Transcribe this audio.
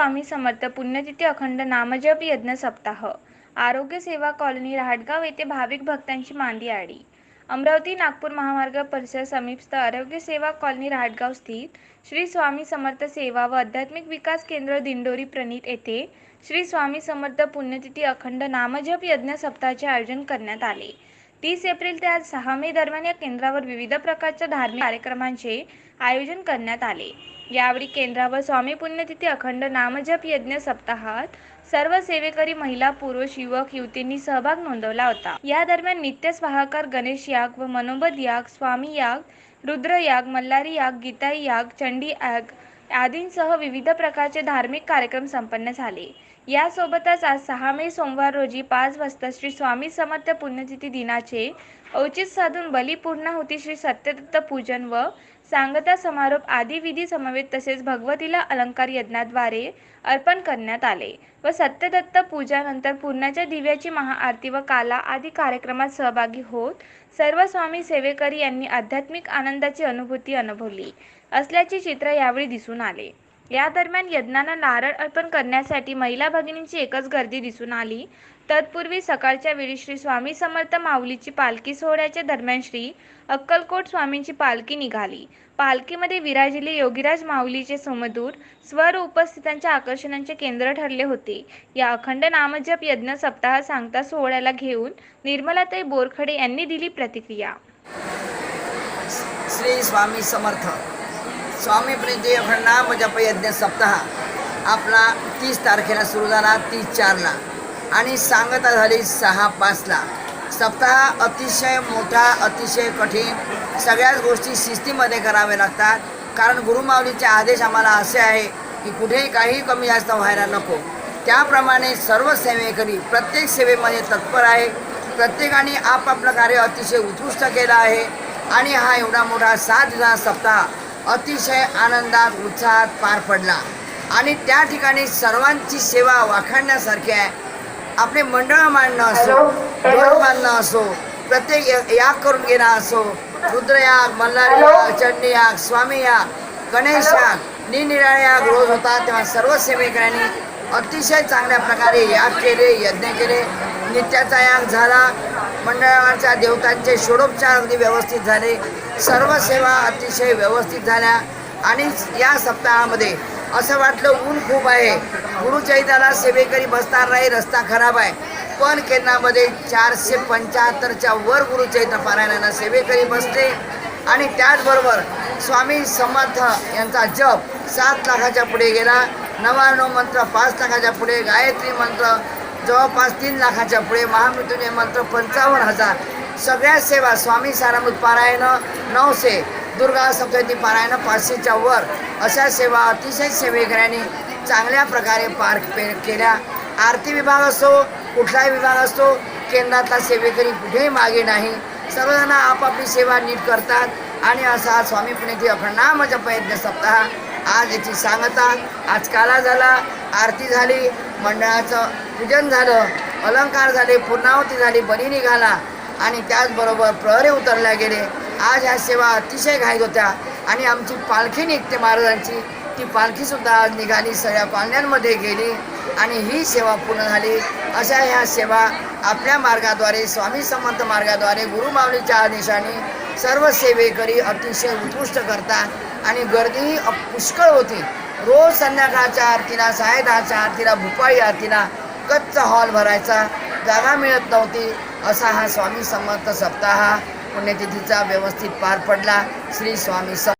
स्वामी समर्थ पुण्यतिथी अखंड नामजप यज्ञ सप्ताह. आरोग्य सेवा कॉलनी रहाटगाव येथे भाविक भक्तांची मांदी आडी. अमरावती नागपूर महामार्ग परिसर समीपस्थ आरोग्य सेवा कॉलनी रहाटगाव स्थित श्री स्वामी समर्थ सेवा व आध्यात्मिक विकास केंद्र दिंडोरी प्रणित येथे श्री स्वामी समर्थ पुण्यतिथी अखंड नामजप यज्ञ सप्ताहाचे आयोजन करण्यात आले. तीस एप्रिल ते आज सहा मे दरम्यान या केंद्रावर विविध प्रकारच्या धार्मिक कार्यक्रमांचे आयोजन करण्यात आले. यावेळी केंद्रावर स्वामी पुण्यतिथी अखंड नामजप यज्ञ सप्ताहात सर्व सेवेकरी महिला पुरुष युवक युवतींनी सहभाग नोंदवला होता. या दरम्यान नित्य स्वाहाकार गणेश याग व मनोबद याग स्वामी याग रुद्र याग मल्हारी याग गीताई याग चंडी याग आदींसह विविध प्रकारचे धार्मिक कार्यक्रम संपन्न झाले. यासोबतच आज सहा मे सोमवार रोजी पाच वाजता श्री स्वामी समर्थ पुण्यतिथी दिनाचे औचित साधून बलिपूर्णाहुती श्री सत्यदत्त पूजन व सांगता समारोप आदी विधी समवेत तसेच भगवतीला अलंकार यज्ञाद्वारे अर्पण करण्यात आले व सत्यदत्त पूजानंतर पूर्णाच्या दिव्याची महाआरती व काला आदी कार्यक्रमात सहभागी होत सर्व स्वामी सेवेकरी यांनी आध्यात्मिक आनंदाची अनुभूती अनुभवली असल्याचे चित्र यावेळी दिसून आले. या दरम्यान यज्ञांना नारळ अर्पण करण्यासाठी महिला भगिनींची एकच गर्दी दिसून आली. तत्पूर्वी सकाळच्या वेळी श्री स्वामी समर्थ माऊलीची पालखी सोहळ्याच्या दरम्यान श्री अक्कलकोट स्वामींची पालखी निघाली. पालखीमध्ये विराजिले योगीराज माऊलीचे समदूर स्वर उपस्थितांच्या आकर्षणांचे केंद्र ठरले होते. या अखंड नामजप यज्ञ सप्ताह सांगता सोहळ्याला घेऊन निर्मलाताई बोरखडे यांनी दिली प्रतिक्रिया. श्री स्वामी समर्थ स्वामी प्रीती अखंड नामजप यज्ञ सप्ताह आपला तीस तारखेला सुरू झाला तीस चारला. आणि सांगता झाली सहा पाचला. सप्ताह अतिशय मोठा अतिशय कठीण. सगळ्याच गोष्टी शिस्तीमध्ये कराव्या लागतात. कारण गुरुमाऊलीचे आदेश आम्हाला असे आहे की कुठेही काही कमी जास्त व्हायला नको. त्याप्रमाणे सर्व सेवेकरी प्रत्येक सेवेमध्ये तत्पर आहे. प्रत्येकाने आपापलं कार्य अतिशय उत्कृष्ट केलं आहे. आणि हा एवढा मोठा सात दिवसाचा सप्ताह अतिशय आनंदात उत्साहात पार पडला. आणि त्या ठिकाणी सर्वांची सेवा वाखाणण्यासारखी आहे. आपले मंडळ मांडणं असो घर बांधणं असो प्रत्येक याग करून घेणं असो रुद्रयाग मल्हारी याग चंडी याग स्वामी याग गणेश याग निरनिराळे याग रोज होतात. तेव्हा सर्व सेवेकऱ्यांनी अतिशय चांगल्या प्रकारे याग केले यज्ञ केले. नित्याचा याग झाला. मंडळाच्या देवतांचे षोडोपचार अगदी व्यवस्थित झाले. सर्व सेवा अतिशय व्यवस्थित झाल्या. आणि या सप्ताहामध्ये असं वाटलं ऊन खूप आहे. गुरुचैताला सेवेकरी बसणार नाही रस्ता खराब आहे. पण केंद्रामध्ये चारशे पंच्याहत्तरच्या वर गुरुचैत्र पारायणानं सेवेकरी बसते आणि त्याचबरोबर स्वामी समर्थ यांचा जप सात लाखाच्या पुढे गेला. नवाण्णव मंत्र पाच लाखाच्या पुढे गायत्री मंत्र जवळपास तीन लाखाच्या पुढे महामृत्यूंजय मंत्र पंचावन्न हजार. सगळ्या सेवा स्वामी सारामृत पारायण नऊशे दुर्गा सप्तती पारायण पाचशेच्या वर. अशा सेवा अतिशय सेवेकऱ्यांनी चांगल्या प्रकारे पार पे केल्या. आरती विभाग असो कुठलाही विभाग असतो केंद्रातला सेवेकरी कुठेही मागे नाही. सर्वजण आपापली सेवा नीट करतात. आणि असा स्वामी पुण्याची अखंडाम प्रयत्न सप्ताह आज याची सांगता. आज काला झाला आरती झाली मंडळाचं पूजन झालं अलंकार झाले पूर्णावती झाली बली निघाला. आणि त्याचबरोबर प्रहरी उतरल्या गेले. आज ह्या सेवा अतिशय घाईत होत्या. आणि आमची पालखी निघते महाराजांची. ती पालखीसुद्धा आज निघाली सगळ्या पालण्यांमध्ये गेली आणि ही सेवा पूर्ण झाली. अशा ह्या सेवा आपल्या मार्गाद्वारे स्वामी समर्थ मार्गाद्वारे गुरुमावलीच्या आदेशाने सर्व सेवेकरी अतिशय उत्कृष्ट करतात आणि गर्दीही पुष्कळ होती. रोज संध्याकाळच्या आरतीला सायदहाच्या आरतीला भुपाळी आरतीला कच्च हॉल भरायचा जागा मिळत नव्हती. असा हा स्वामी समर्थ सप्ताह पुण्यतिथीचा व्यवस्थित पार पडला. श्री स्वामी सम